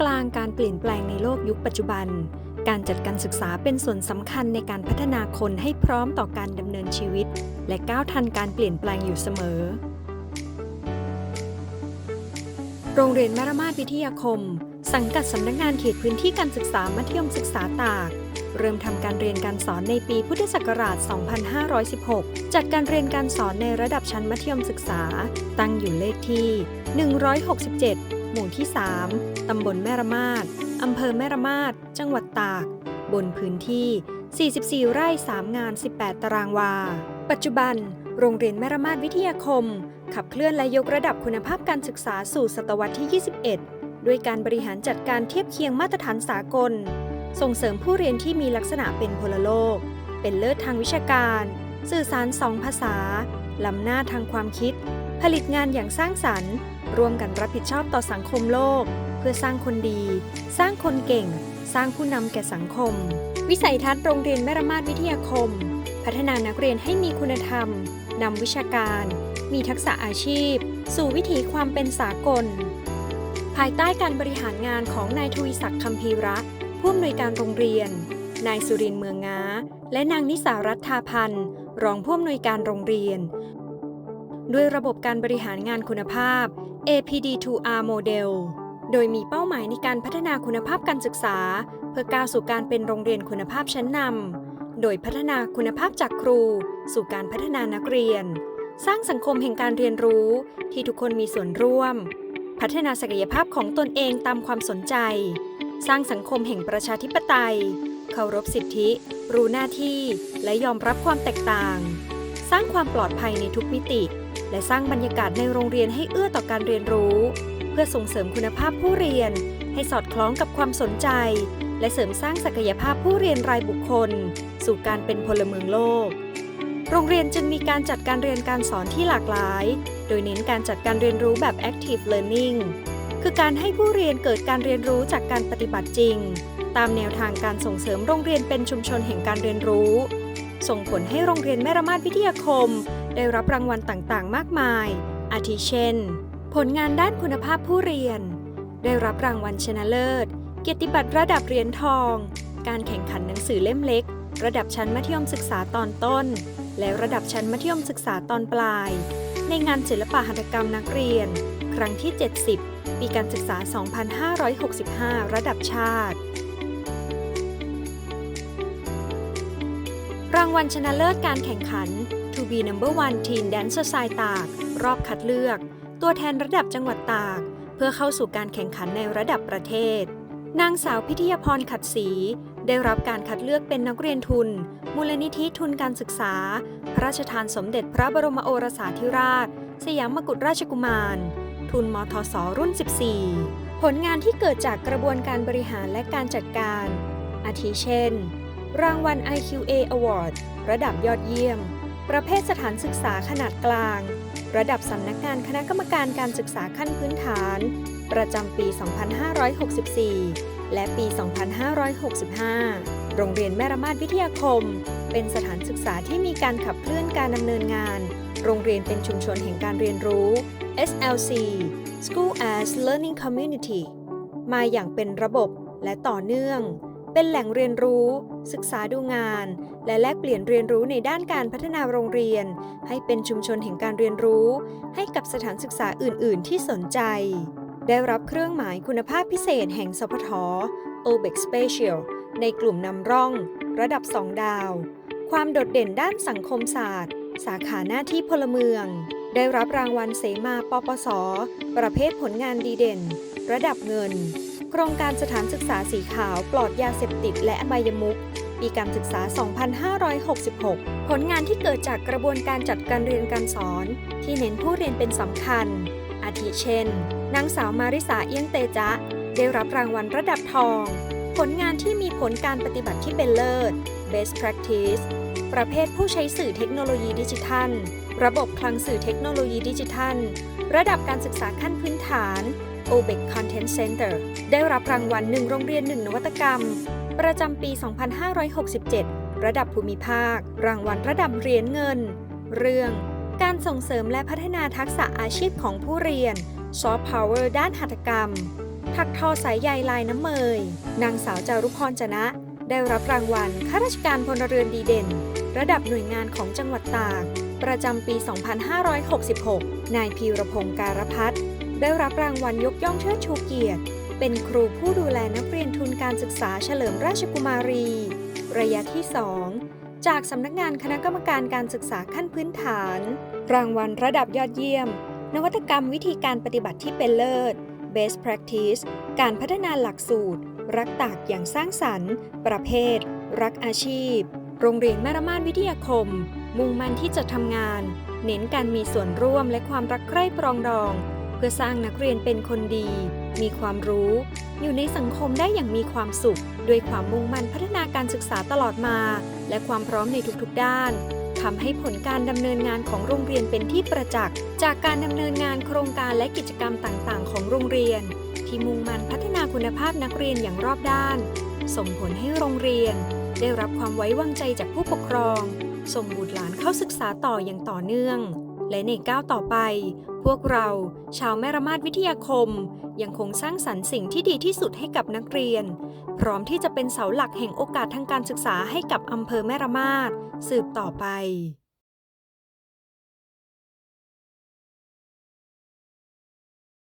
กลางการเปลี่ยนแปลงในโลกยุคปัจจุบัน การจัดการศึกษาเป็นส่วนสำคัญในการพัฒนาคนให้พร้อมต่อการดำเนินชีวิต และก้าวทันการเปลี่ยนแปลงอยู่เสมอ โรงเรียนแมรมาศวิทยาคม สังกัดสำนักงานเขตพื้นที่การศึกษามัธยมศึกษาตากเริ่มทำการเรียนการสอนในปีพุทธศักราช 2516 จัดการเรียนการสอนในระดับชั้นมัธยมศึกษา ตั้งอยู่เลขที่ 167 หมู่ที่ 3 ตำบลแม่ระมาดอำเภอแม่ระมาดจังหวัดตาก บนพื้นที่ 44 ไร่ 3 งาน 18 ตารางวา ปัจจุบัน โรงเรียนแม่ระมาดวิทยาคม ขับเคลื่อนและยกระดับคุณภาพการศึกษาสู่ศตวรรษที่ 21 ด้วยการบริหารจัดการเทียบเคียงมาตรฐานสากล ส่งเสริมผู้เรียนที่มีลักษณะเป็นพลโลก เป็นเลิศทางวิชาการ สื่อสารสองภาษา ล้ำหน้าทางความคิด ผลิตงานอย่างสร้างสรรค์ ร่วมกันรับผิดชอบต่อสังคมโลก เพื่อสร้างคนดี สร้างคนเก่ง สร้างผู้นำแก่สังคม วิสัยทัศน์โรงเรียนแม่ระมาดวิทยาคม พัฒนานักเรียนให้มีคุณธรรมนำวิชาการ มีทักษะอาชีพ สู่วิถีความเป็นสากล ภายใต้การบริหารงานของนายทวีศักดิ์คำพีระผู้อำนวยการโรงเรียน นายสุรินทรเมืองงาและนางนิสารัตธาพันธ์ รองผู้อำนวยการโรงเรียน ด้วยระบบการบริหารงานคุณภาพ APD2R Model โดยมีเป้าหมายในการพัฒนาคุณภาพการศึกษา เพื่อก้าวสู่การเป็นโรงเรียนคุณภาพชั้นนำโดยพัฒนาคุณภาพจากครู สู่การพัฒนานักเรียน สร้างสังคมแห่งการเรียนรู้ที่ทุกคนมีส่วนร่วม พัฒนาศักยภาพของตนเองตามความสนใจ สร้างสังคมแห่งประชาธิปไตย เคารพสิทธิ รู้หน้าที่ และยอมรับความแตกต่าง สร้างความปลอดภัยในทุกมิติ และสร้างบรรยากาศในโรงเรียนให้เอื้อต่อการเรียนรู้ เพื่อส่งเสริมคุณภาพผู้เรียน ให้สอดคล้องกับความสนใจ และเสริมสร้างศักยภาพผู้เรียนรายบุคคล สู่การเป็นพลเมืองโลก โรงเรียนจึงมีการจัดการเรียนการสอนที่หลากหลาย โดยเน้นการจัดการเรียนรู้แบบ active learning คือการให้ผู้เรียนเกิดการเรียนรู้จากการปฏิบัติจริง ตามแนวทางการส่งเสริมโรงเรียนเป็นชุมชนแห่งการเรียนรู้ ส่งผลให้โรงเรียนแม่ระมาดวิทยาคม ได้รับรางวัลต่างๆ มากมาย อาทิเช่น ผลงานด้านคุณภาพผู้เรียน ได้รับรางวัลชนะเลิศ เกียรติบัตรระดับเหรียญทอง การแข่งขันหนังสือเล่มเล็ก ระดับชั้นมัธยมศึกษาตอนต้น และระดับชั้นมัธยมศึกษาตอนปลาย ในงานศิลปะหัตถกรรมนักเรียน ครั้งที่ 70 ปีการศึกษา 2565 ระดับชาติ รางวัลชนะเลิศการแข่งขัน To be number one teen dancer สายตาก รอบคัดเลือก ตัวแทนระดับจังหวัดตาก เพื่อเข้าสู่การแข่งขันในระดับประเทศ นางสาวพิทยาพรขัดศรีได้รับการคัดเลือกเป็นนักเรียนทุน มูลนิธิทุนการศึกษา พระราชทานสมเด็จพระบรมโอรสาธิราช สยามมกุฎราชกุมาร ทุนมทศรุ่น 14 ผลงานที่เกิดจากกระบวนการบริหารและการจัดการ อาทิเช่น รางวัล IQA Award ระดับยอดเยี่ยม ประเภทสถานศึกษาขนาดกลาง ระดับสำนักงานคณะกรรมการการศึกษาขั้นพื้นฐาน ประจำปี 2564 และปี 2565 โรงเรียนแม่ระมาดวิทยาคม เป็นสถานศึกษาที่มีการขับเคลื่อนการดำเนินงาน โรงเรียนเป็นชุมชนแห่งการเรียนรู้ SLC School as Learning Community มาอย่างเป็นระบบและต่อเนื่อง เป็นแหล่งเรียนรู้ ศึกษาดูงาน และแลกเปลี่ยนเรียนรู้ในด้านการพัฒนาโรงเรียน ให้เป็นชุมชนแห่งการเรียนรู้ ให้กับสถานศึกษาอื่น ๆ ที่สนใจ ได้รับเครื่องหมายคุณภาพพิเศษแห่งสพท OBEX Special ในกลุ่มนำร่อง ระดับ 2 ดาว ความโดดเด่นด้านสังคมศาสตร์ สาขาหน้าที่พลเมือง ได้รับรางวัลเสมาปปส ประเภทผลงานดีเด่น ระดับเงิน โครงการสถานศึกษาสีขาวปลอดยาเสพติดและอบายมุขปีการศึกษา 2566 ผลงานที่เกิดจากกระบวนการจัดการเรียนการสอน ที่เน้นผู้เรียนเป็นสำคัญ อาทิเช่น นางสาวมาริสาเอี้ยงเตจะได้รับรางวัลระดับทอง ผลงานที่มีผลการปฏิบัติที่เป็นเลิศ Best Practice ประเภทผู้ใช้สื่อเทคโนโลยีดิจิทัล ระบบคลังสื่อเทคโนโลยีดิจิทัล ระดับการศึกษาขั้นพื้นฐาน OBEC Content Center ได้รับรางวัล1โรงเรียน1นวัตกรรม ประจำปี 2567 ระดับภูมิภาค รางวัลระดับเหรียญเงิน เรื่อง การส่งเสริมและพัฒนาทักษะอาชีพของผู้เรียน Soft Power ด้านหัตถกรรม ถักทอสายใยลายน้ำเมย นางสาวจารุพรจนะ ได้รับรางวัลข้าราชการพลเรือนดีเด่น ระดับหน่วยงานของจังหวัดตาก ประจำปี 2566 นายพีรพงศ์การพัฒน์ได้รับรางวัลยกย่องเชิดชูเกียรติ เป็นครูผู้ดูแลนักเรียนทุนการศึกษาเฉลิมราชกุมารี ระยะที่ 2 จากสำนักงานคณะกรรมการการศึกษาขั้นพื้นฐาน รางวัลระดับยอดเยี่ยม นวัตกรรมวิธีการปฏิบัติที่เป็นเลิศ Best Practice การพัฒนาหลักสูตร รักตากอย่างสร้างสรรค์ ประเภท รักอาชีพ โรงเรียนแม่ระมาดวิทยาคม มุ่งมั่นที่จะทำงาน เน้นการมีส่วนร่วมและความรักใคร่ปรองดอง เพื่อสร้างนักเรียนเป็นคนดี มีความรู้ อยู่ในสังคมได้อย่างมีความสุข ด้วยความมุ่งมั่นพัฒนาการศึกษาตลอดมา และความพร้อมในทุกๆด้านทำให้ผลการดำเนินงานของโรงเรียนเป็นที่ประจักษ์ จากการดำเนินงานโครงการและกิจกรรมต่างๆ ของโรงเรียน ที่มุ่งมั่นพัฒนาคุณภาพนักเรียนอย่างรอบด้าน ส่งผลให้โรงเรียน ได้รับความไว้วางใจจากผู้ปกครอง ส่งบุตรหลานเข้าศึกษาต่ออย่างต่อเนื่อง และในก้าวต่อไป พวกเราชาวแม่ระมาดวิทยาคม ยังคงสร้างสรรค์สิ่งที่ดีที่สุดให้กับนักเรียน พร้อมที่จะเป็นเสาหลักแห่งโอกาสทางการศึกษาให้กับอำเภอแม่ระมาดสืบต่อไป